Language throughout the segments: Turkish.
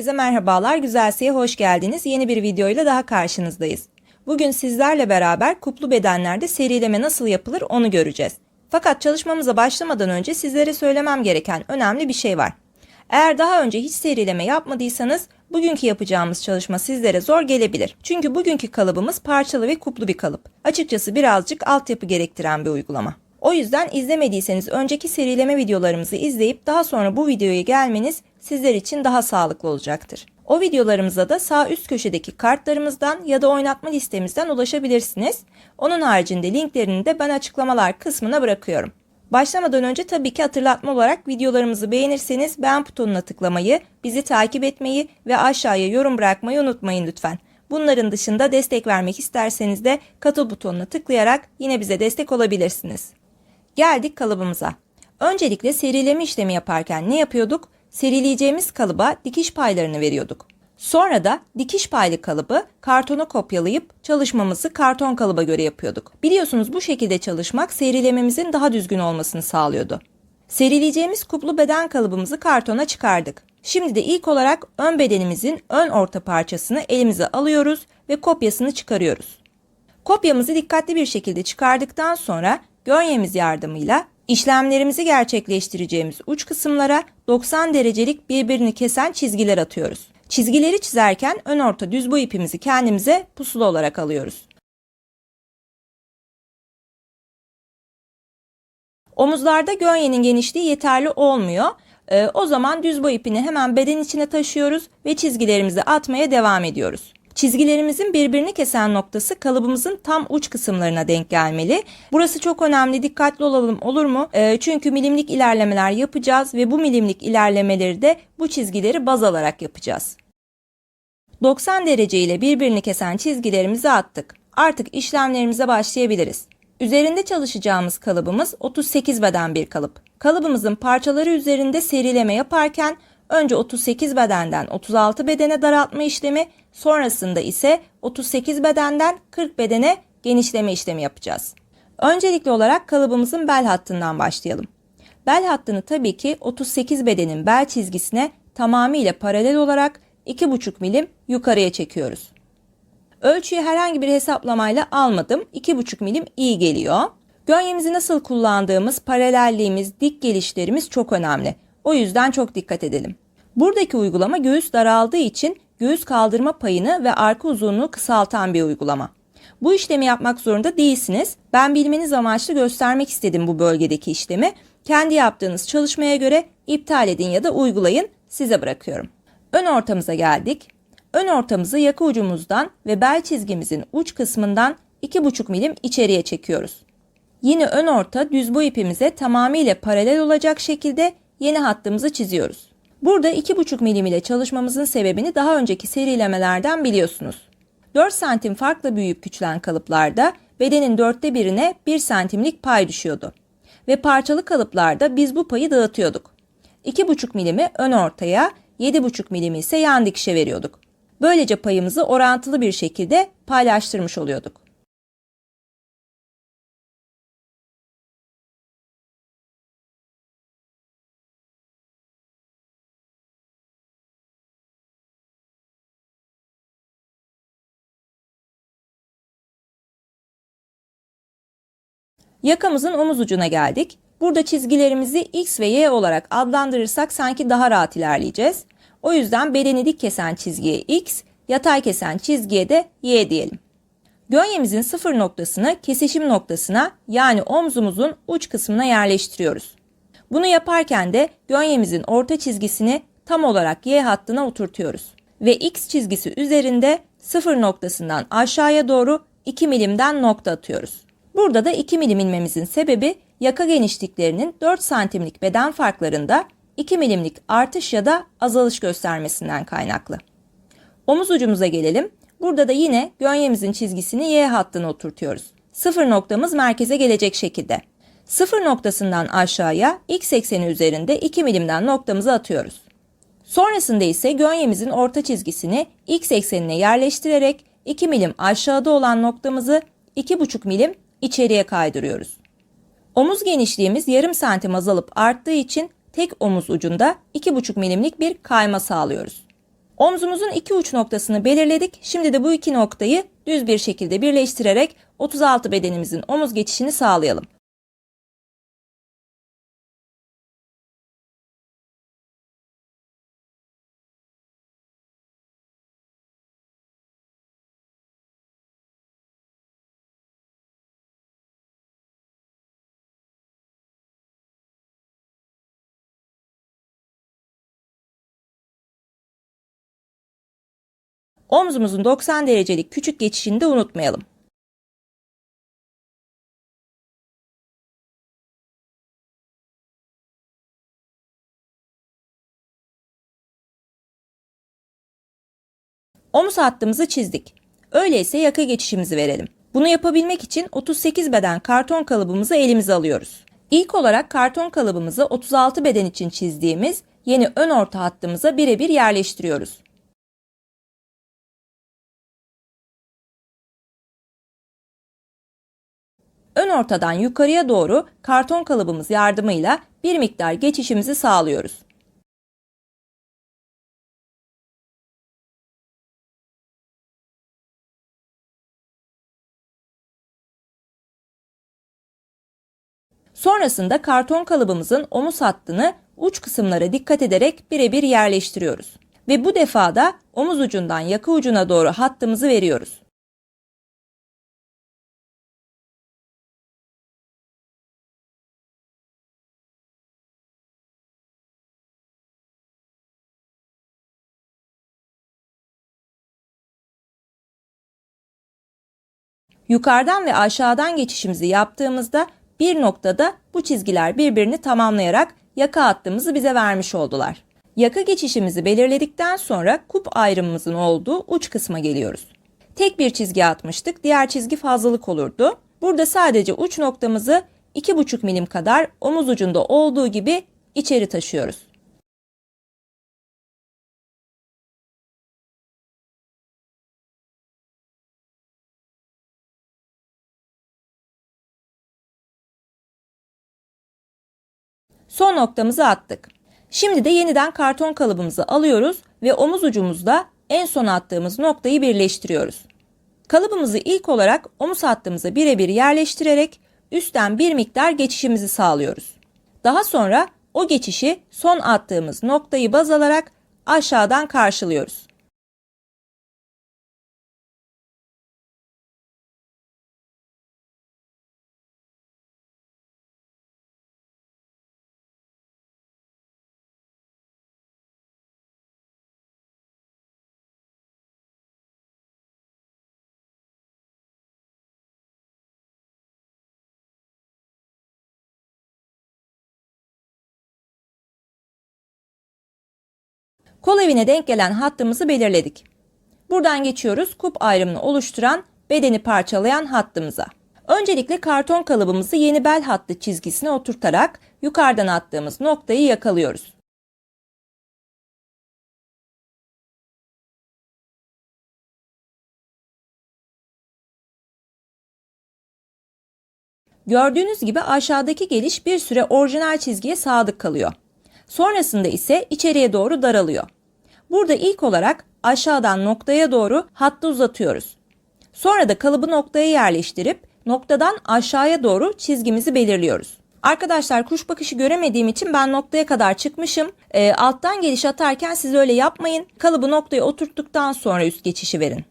Herkese merhabalar, Güzelsi'ye hoş geldiniz. Yeni bir videoyla daha karşınızdayız. Bugün sizlerle beraber kuplu bedenlerde serileme nasıl yapılır onu göreceğiz. Fakat çalışmamıza başlamadan önce sizlere söylemem gereken önemli bir şey var. Eğer daha önce hiç serileme yapmadıysanız bugünkü yapacağımız çalışma sizlere zor gelebilir. Çünkü bugünkü kalıbımız parçalı ve kuplu bir kalıp. Açıkçası birazcık altyapı gerektiren bir uygulama. O yüzden izlemediyseniz önceki serileme videolarımızı izleyip daha sonra bu videoya gelmeniz sizler için daha sağlıklı olacaktır. O videolarımıza da sağ üst köşedeki kartlarımızdan ya da oynatma listemizden ulaşabilirsiniz. Onun haricinde linklerini de ben açıklamalar kısmına bırakıyorum. Başlamadan önce tabii ki hatırlatma olarak videolarımızı beğenirseniz beğen butonuna tıklamayı, bizi takip etmeyi ve aşağıya yorum bırakmayı unutmayın lütfen. Bunların dışında destek vermek isterseniz de katıl butonuna tıklayarak yine bize destek olabilirsiniz. Geldik kalıbımıza. Öncelikle serileme işlemi yaparken ne yapıyorduk? Serileyeceğimiz kalıba dikiş paylarını veriyorduk. Sonra da dikiş paylı kalıbı kartona kopyalayıp çalışmamızı karton kalıba göre yapıyorduk. Biliyorsunuz bu şekilde çalışmak serilememizin daha düzgün olmasını sağlıyordu. Serileyeceğimiz kuplu beden kalıbımızı kartona çıkardık. Şimdi de ilk olarak ön bedenimizin ön orta parçasını elimize alıyoruz ve kopyasını çıkarıyoruz. Kopyamızı dikkatli bir şekilde çıkardıktan sonra gönyemiz yardımıyla işlemlerimizi gerçekleştireceğimiz uç kısımlara 90 derecelik birbirini kesen çizgiler atıyoruz. Çizgileri çizerken ön orta düz boy ipimizi kendimize pusula olarak alıyoruz. Omuzlarda gönyenin genişliği yeterli olmuyor. Ee, o zaman düz boy ipini hemen beden içine taşıyoruz ve çizgilerimizi atmaya devam ediyoruz. Çizgilerimizin birbirini kesen noktası kalıbımızın tam uç kısımlarına denk gelmeli. Burası çok önemli dikkatli olalım olur mu? E, çünkü milimlik ilerlemeler yapacağız ve bu milimlik ilerlemeleri de bu çizgileri baz alarak yapacağız. 90 derece ile birbirini kesen çizgilerimizi attık. Artık işlemlerimize başlayabiliriz. Üzerinde çalışacağımız kalıbımız 38 beden bir kalıp. Kalıbımızın parçaları üzerinde serileme yaparken önce 38 bedenden 36 bedene daraltma işlemi, sonrasında ise 38 bedenden 40 bedene genişleme işlemi yapacağız. Öncelikli olarak kalıbımızın bel hattından başlayalım. Bel hattını tabii ki 38 bedenin bel çizgisine tamamıyla paralel olarak 2,5 milim yukarıya çekiyoruz. Ölçüyü herhangi bir hesaplamayla almadım. 2,5 milim iyi geliyor. Gönyemizi nasıl kullandığımız, paralelliğimiz, dik gelişlerimiz çok önemli. O yüzden çok dikkat edelim. Buradaki uygulama göğüs daraldığı için göğüs kaldırma payını ve arka uzunluğu kısaltan bir uygulama. Bu işlemi yapmak zorunda değilsiniz. Ben bilmeniz amaçlı göstermek istedim bu bölgedeki işlemi. Kendi yaptığınız çalışmaya göre iptal edin ya da uygulayın. Size bırakıyorum. Ön ortamıza geldik. Ön ortamızı yaka ucumuzdan ve bel çizgimizin uç kısmından 2,5 milim içeriye çekiyoruz. Yine ön orta düz boy ipimize tamamıyla paralel olacak şekilde yeni hattımızı çiziyoruz. Burada 2,5 milim ile çalışmamızın sebebini daha önceki serilemelerden biliyorsunuz. 4 santim farklı büyüyüp küçülen kalıplarda bedenin dörtte birine 1 santimlik pay düşüyordu. Ve parçalı kalıplarda biz bu payı dağıtıyorduk. 2,5 milimi ön ortaya, 7,5 milimi ise yan dikişe veriyorduk. Böylece payımızı orantılı bir şekilde paylaştırmış oluyorduk. Yakamızın omuz ucuna geldik. Burada çizgilerimizi X ve Y olarak adlandırırsak sanki daha rahat ilerleyeceğiz. O yüzden bedeni dik kesen çizgiye X, yatay kesen çizgiye de Y diyelim. Gönyemizin sıfır noktasını kesişim noktasına yani omzumuzun uç kısmına yerleştiriyoruz. Bunu yaparken de gönyemizin orta çizgisini tam olarak Y hattına oturtuyoruz. Ve X çizgisi üzerinde sıfır noktasından aşağıya doğru 2 milimden nokta atıyoruz. Burada da 2 milim inmemizin sebebi yaka genişliklerinin 4 santimlik beden farklarında 2 milimlik artış ya da azalış göstermesinden kaynaklı. Omuz ucumuza gelelim. Burada da yine gönyemizin çizgisini Y hattına oturtuyoruz. Sıfır noktamız merkeze gelecek şekilde. Sıfır noktasından aşağıya x ekseni üzerinde 2 milimden noktamızı atıyoruz. Sonrasında ise gönyemizin orta çizgisini x eksenine yerleştirerek 2 milim aşağıda olan noktamızı 2,5 milim içeriye kaydırıyoruz. Omuz genişliğimiz yarım santim azalıp arttığı için tek omuz ucunda 2,5 milimlik bir kayma sağlıyoruz. Omzumuzun iki uç noktasını belirledik. Şimdi de bu iki noktayı düz bir şekilde birleştirerek 36 bedenimizin omuz geçişini sağlayalım. Omzumuzun 90 derecelik küçük geçişini de unutmayalım. Omuz hattımızı çizdik. Öyleyse yaka geçişimizi verelim. Bunu yapabilmek için 38 beden karton kalıbımızı elimize alıyoruz. İlk olarak karton kalıbımızı 36 beden için çizdiğimiz yeni ön orta hattımıza birebir yerleştiriyoruz. Ön ortadan yukarıya doğru karton kalıbımız yardımıyla bir miktar geçişimizi sağlıyoruz. Sonrasında karton kalıbımızın omuz hattını uç kısımlara dikkat ederek birebir yerleştiriyoruz. Ve bu defa da omuz ucundan yaka ucuna doğru hattımızı veriyoruz. Yukarıdan ve aşağıdan geçişimizi yaptığımızda bir noktada bu çizgiler birbirini tamamlayarak yaka hattımızı bize vermiş oldular. Yaka geçişimizi belirledikten sonra kup ayrımımızın olduğu uç kısma geliyoruz. Tek bir çizgi atmıştık, diğer çizgi fazlalık olurdu. Burada sadece uç noktamızı 2,5 milim kadar omuz ucunda olduğu gibi içeri taşıyoruz. Son noktamızı attık. Şimdi de yeniden karton kalıbımızı alıyoruz ve omuz ucumuzda en son attığımız noktayı birleştiriyoruz. Kalıbımızı ilk olarak omuz hattımıza birebir yerleştirerek üstten bir miktar geçişimizi sağlıyoruz. Daha sonra o geçişi son attığımız noktayı baz alarak aşağıdan karşılıyoruz. Kol evine denk gelen hattımızı belirledik. Buradan geçiyoruz kup ayrımını oluşturan bedeni parçalayan hattımıza. Öncelikle karton kalıbımızı yeni bel hattı çizgisine oturtarak yukarıdan attığımız noktayı yakalıyoruz. Gördüğünüz gibi aşağıdaki geliş bir süre orijinal çizgiye sadık kalıyor. Sonrasında ise içeriye doğru daralıyor. Burada ilk olarak aşağıdan noktaya doğru hattı uzatıyoruz. Sonra da kalıbı noktaya yerleştirip noktadan aşağıya doğru çizgimizi belirliyoruz. Arkadaşlar kuş bakışı göremediğim için ben noktaya kadar çıkmışım. E, alttan geliş atarken siz öyle yapmayın. Kalıbı noktaya oturttuktan sonra üst geçişi verin.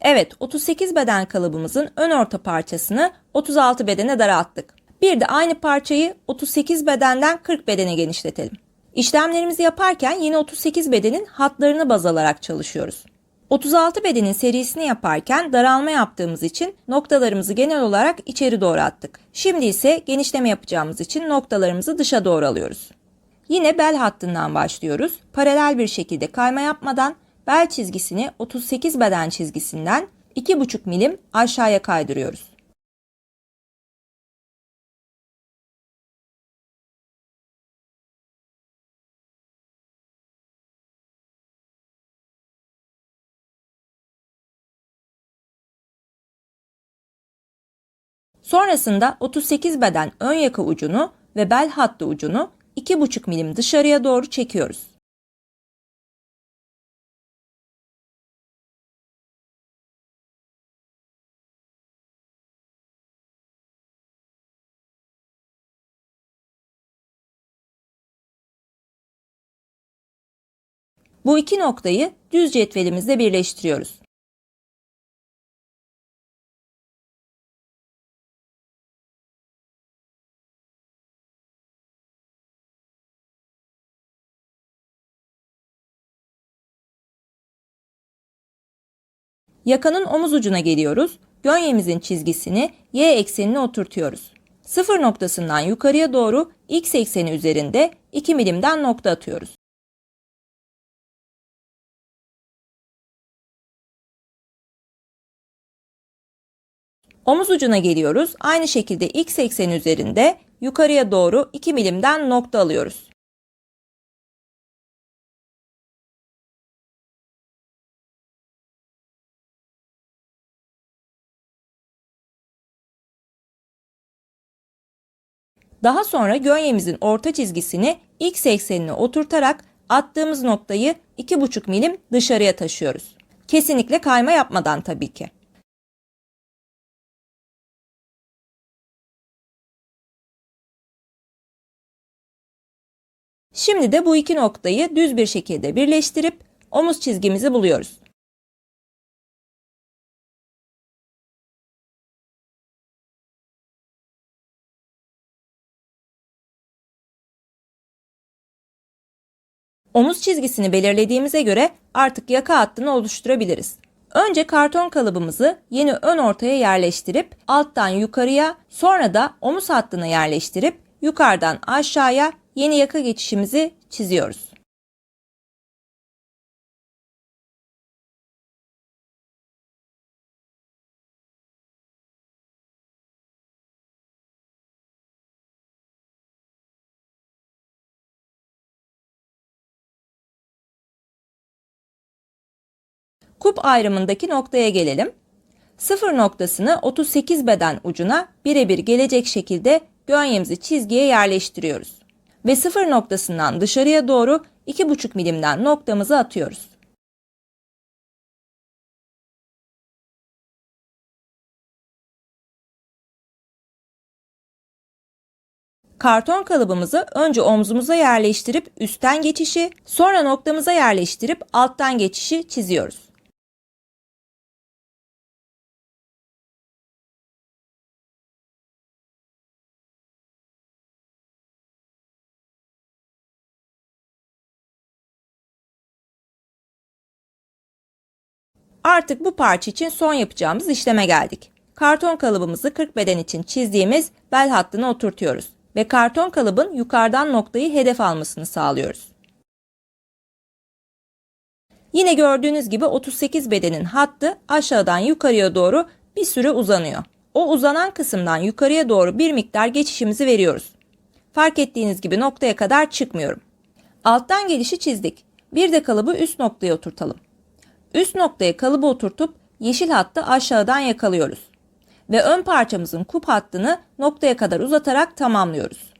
Evet 38 beden kalıbımızın ön orta parçasını 36 bedene daralttık. Bir de aynı parçayı 38 bedenden 40 bedene genişletelim. İşlemlerimizi yaparken yine 38 bedenin hatlarını baz alarak çalışıyoruz. 36 bedenin serisini yaparken daralma yaptığımız için noktalarımızı genel olarak içeri doğru attık. Şimdi ise genişleme yapacağımız için noktalarımızı dışa doğru alıyoruz. Yine bel hattından başlıyoruz. Paralel bir şekilde kayma yapmadan bel çizgisini 38 beden çizgisinden 2,5 milim aşağıya kaydırıyoruz. Sonrasında 38 beden ön yaka ucunu ve bel hattı ucunu 2,5 milim dışarıya doğru çekiyoruz. Bu iki noktayı düz cetvelimizle birleştiriyoruz. Yakanın omuz ucuna geliyoruz. Gönyemizin çizgisini y eksenine oturtuyoruz. Sıfır noktasından yukarıya doğru x ekseni üzerinde 2 milimden nokta atıyoruz. Omuz ucuna geliyoruz. Aynı şekilde x ekseni üzerinde yukarıya doğru 2 milimden nokta alıyoruz. Daha sonra gönyemizin orta çizgisini x eksenine oturtarak attığımız noktayı 2,5 milim dışarıya taşıyoruz. Kesinlikle kayma yapmadan tabii ki. Şimdi de bu iki noktayı düz bir şekilde birleştirip omuz çizgimizi buluyoruz. Omuz çizgisini belirlediğimize göre artık yaka hattını oluşturabiliriz. Önce karton kalıbımızı yeni ön ortaya yerleştirip alttan yukarıya sonra da omuz hattına yerleştirip yukarıdan aşağıya yeni yaka geçişimizi çiziyoruz. Kup ayrımındaki noktaya gelelim. Sıfır noktasını 38 beden ucuna birebir gelecek şekilde gönyemizi çizgiye yerleştiriyoruz. Ve sıfır noktasından dışarıya doğru 2,5 milimden noktamızı atıyoruz. Karton kalıbımızı önce omzumuza yerleştirip üstten geçişi, sonra noktamıza yerleştirip alttan geçişi çiziyoruz. Artık bu parça için son yapacağımız işleme geldik. Karton kalıbımızı 40 beden için çizdiğimiz bel hattına oturtuyoruz ve karton kalıbın yukarıdan noktayı hedef almasını sağlıyoruz. Yine gördüğünüz gibi 38 bedenin hattı aşağıdan yukarıya doğru bir süre uzanıyor. O uzanan kısımdan yukarıya doğru bir miktar geçişimizi veriyoruz. Fark ettiğiniz gibi noktaya kadar çıkmıyorum. Alttan gelişi çizdik. Bir de kalıbı üst noktaya oturtalım. Üst noktaya kalıbı oturtup yeşil hattı aşağıdan yakalıyoruz. Ve ön parçamızın kup hattını noktaya kadar uzatarak tamamlıyoruz.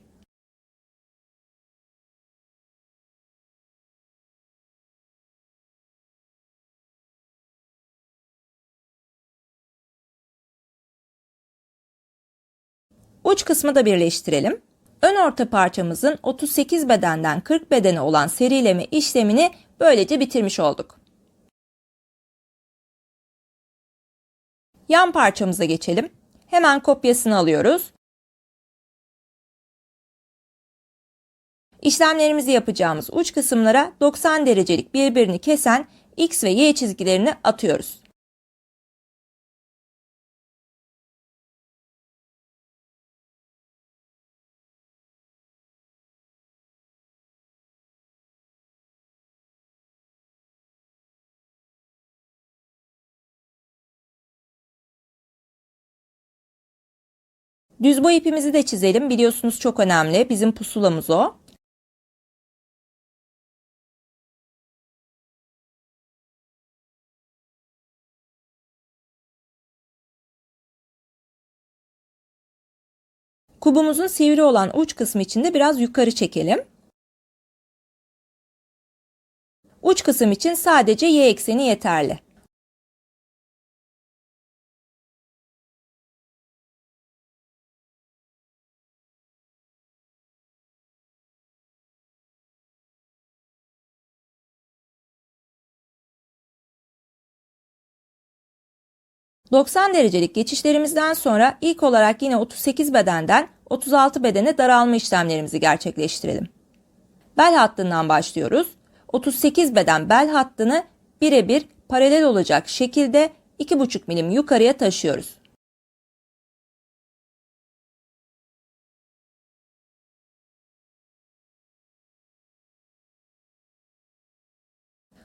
Uç kısmı da birleştirelim. Ön orta parçamızın 38 bedenden 40 bedene olan serileme işlemini böylece bitirmiş olduk. Yan parçamıza geçelim. Hemen kopyasını alıyoruz. İşlemlerimizi yapacağımız uç kısımlara 90 derecelik birbirini kesen X ve Y çizgilerini atıyoruz. Düz boy ipimizi de çizelim. Biliyorsunuz çok önemli. Bizim pusulamız o. Kubumuzun sivri olan uç kısmı için de biraz yukarı çekelim. Uç kısım için sadece y ekseni yeterli. 90 derecelik geçişlerimizden sonra ilk olarak yine 38 bedenden 36 bedene daralma işlemlerimizi gerçekleştirelim. Bel hattından başlıyoruz. 38 beden bel hattını birebir paralel olacak şekilde 2,5 milim yukarıya taşıyoruz.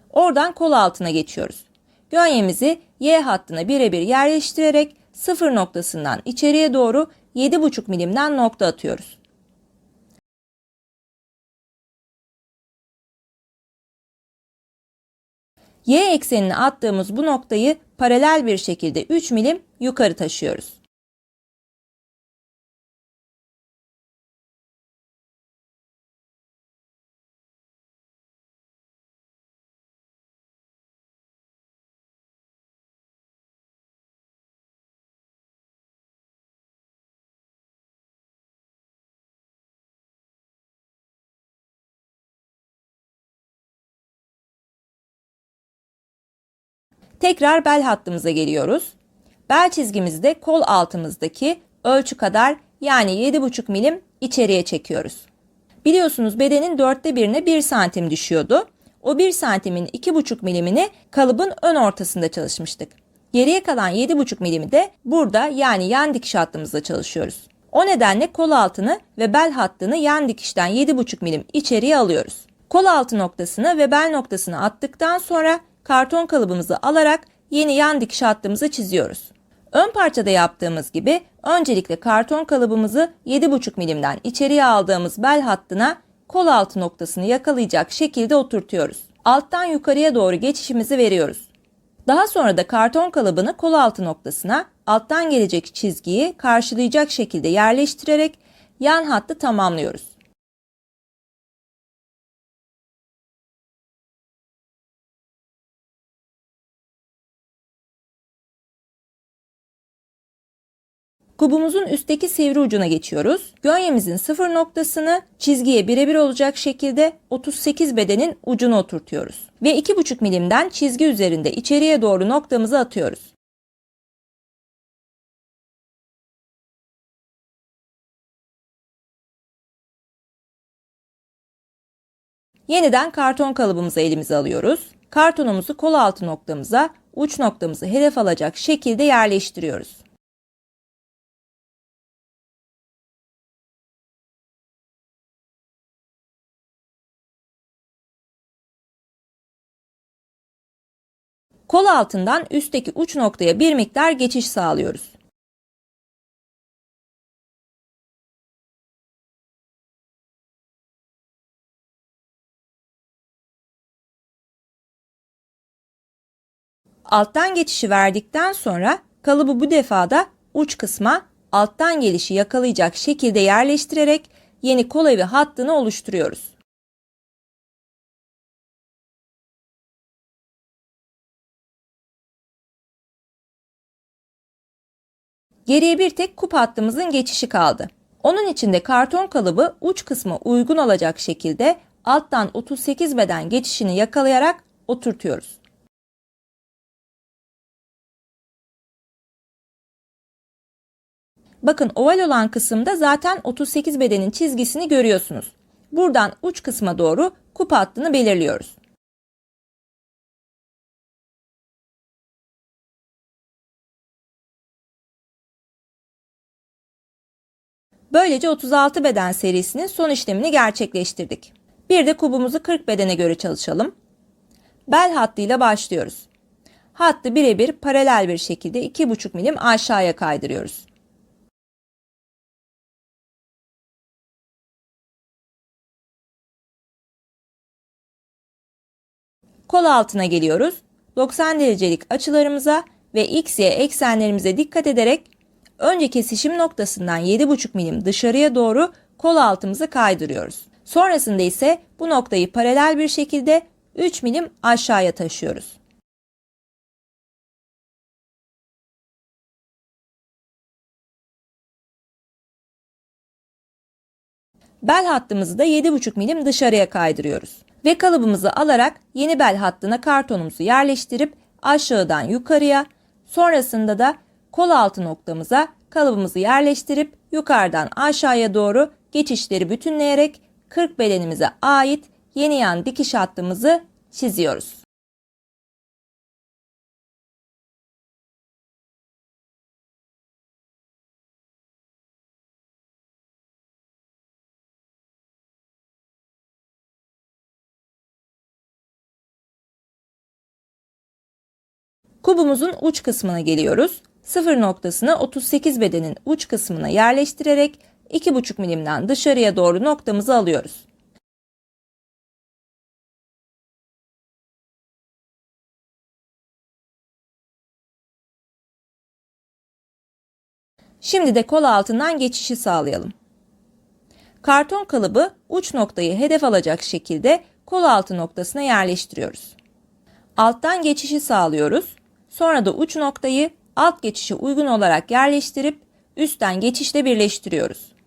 Oradan kol altına geçiyoruz. Gönyemizi Y hattına birebir yerleştirerek sıfır noktasından içeriye doğru 7,5 milimden nokta atıyoruz. Y eksenine attığımız bu noktayı paralel bir şekilde 3 milim yukarı taşıyoruz. Tekrar bel hattımıza geliyoruz. Bel çizgimizde kol altımızdaki ölçü kadar yani 7,5 milim içeriye çekiyoruz. Biliyorsunuz bedenin dörtte birine 1 santim düşüyordu. O 1 santimin 2,5 milimini kalıbın ön ortasında çalışmıştık. Geriye kalan 7,5 milimi de burada yani yan dikiş hattımızda çalışıyoruz. O nedenle kol altını ve bel hattını yan dikişten 7,5 milim içeriye alıyoruz. Kol altı noktasını ve bel noktasını attıktan sonra karton kalıbımızı alarak yeni yan dikiş hattımızı çiziyoruz. Ön parçada yaptığımız gibi öncelikle karton kalıbımızı 7,5 milimden içeriye aldığımız bel hattına kol altı noktasını yakalayacak şekilde oturtuyoruz. Alttan yukarıya doğru geçişimizi veriyoruz. Daha sonra da karton kalıbını kol altı noktasına alttan gelecek çizgiyi karşılayacak şekilde yerleştirerek yan hattı tamamlıyoruz. Kubumuzun üstteki sivri ucuna geçiyoruz. Gönyemizin sıfır noktasını çizgiye birebir olacak şekilde 38 bedenin ucuna oturtuyoruz. Ve 2,5 milimden çizgi üzerinde içeriye doğru noktamızı atıyoruz. Yeniden karton kalıbımızı elimize alıyoruz. Kartonumuzu kol altı noktamıza, uç noktamızı hedef alacak şekilde yerleştiriyoruz. Kol altından üstteki uç noktaya bir miktar geçiş sağlıyoruz. Alttan geçişi verdikten sonra kalıbı bu defada uç kısma alttan gelişi yakalayacak şekilde yerleştirerek yeni kol evi hattını oluşturuyoruz. Geriye bir tek kup hattımızın geçişi kaldı. Onun için de karton kalıbı uç kısma uygun olacak şekilde alttan 38 beden geçişini yakalayarak oturtuyoruz. Bakın oval olan kısımda zaten 38 bedenin çizgisini görüyorsunuz. Buradan uç kısma doğru kup hattını belirliyoruz. Böylece 36 beden serisinin son işlemini gerçekleştirdik. Bir de kubumuzu 40 bedene göre çalışalım. Bel hattıyla başlıyoruz. Hattı birebir paralel bir şekilde 2,5 milim aşağıya kaydırıyoruz. Kol altına geliyoruz. 90 derecelik açılarımıza ve x, y eksenlerimize dikkat ederek önce kesişim noktasından 7,5 milim dışarıya doğru kol altımızı kaydırıyoruz. Sonrasında ise bu noktayı paralel bir şekilde 3 milim aşağıya taşıyoruz. Bel hattımızı da 7,5 milim dışarıya kaydırıyoruz. Ve kalıbımızı alarak yeni bel hattına kartonumuzu yerleştirip aşağıdan yukarıya, Sonrasında da kol altı noktamıza kalıbımızı yerleştirip yukarıdan aşağıya doğru geçişleri bütünleyerek 40 bedenimize ait yeni yan dikiş hattımızı çiziyoruz. Kubumuzun uç kısmına geliyoruz. Sıfır noktasını 38 bedenin uç kısmına yerleştirerek 2,5 milimden dışarıya doğru noktamızı alıyoruz. Şimdi de kol altından geçişi sağlayalım. Karton kalıbı uç noktayı hedef alacak şekilde kol altı noktasına yerleştiriyoruz. Alttan geçişi sağlıyoruz. Sonra da uç noktayı alt geçişe uygun olarak yerleştirip üstten geçişle birleştiriyoruz.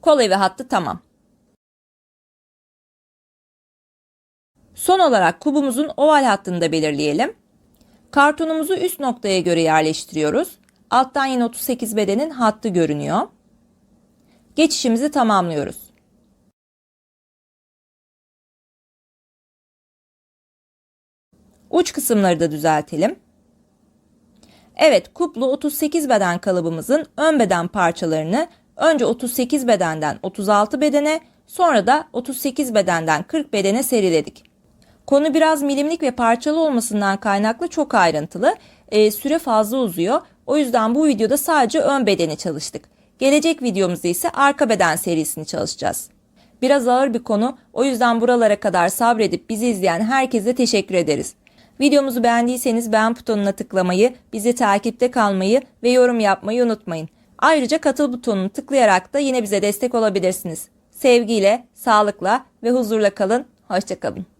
Kol evi hattı tamam. Son olarak kubumuzun oval hattını da belirleyelim. Kartonumuzu üst noktaya göre yerleştiriyoruz. Alttan yine 38 bedenin hattı görünüyor. Geçişimizi tamamlıyoruz. Uç kısımları da düzeltelim. Evet, kuplu 38 beden kalıbımızın ön beden parçalarını önce 38 bedenden 36 bedene, sonra da 38 bedenden 40 bedene seriledik. Konu biraz milimlik ve parçalı olmasından kaynaklı çok ayrıntılı. E, süre fazla uzuyor. O yüzden bu videoda sadece ön bedeni çalıştık. Gelecek videomuzda ise arka beden serisini çalışacağız. Biraz ağır bir konu. O yüzden buralara kadar sabredip bizi izleyen herkese teşekkür ederiz. Videomuzu beğendiyseniz beğen butonuna tıklamayı, bizi takipte kalmayı ve yorum yapmayı unutmayın. Ayrıca katıl butonunu tıklayarak da yine bize destek olabilirsiniz. Sevgiyle, sağlıkla ve huzurla kalın. Hoşçakalın.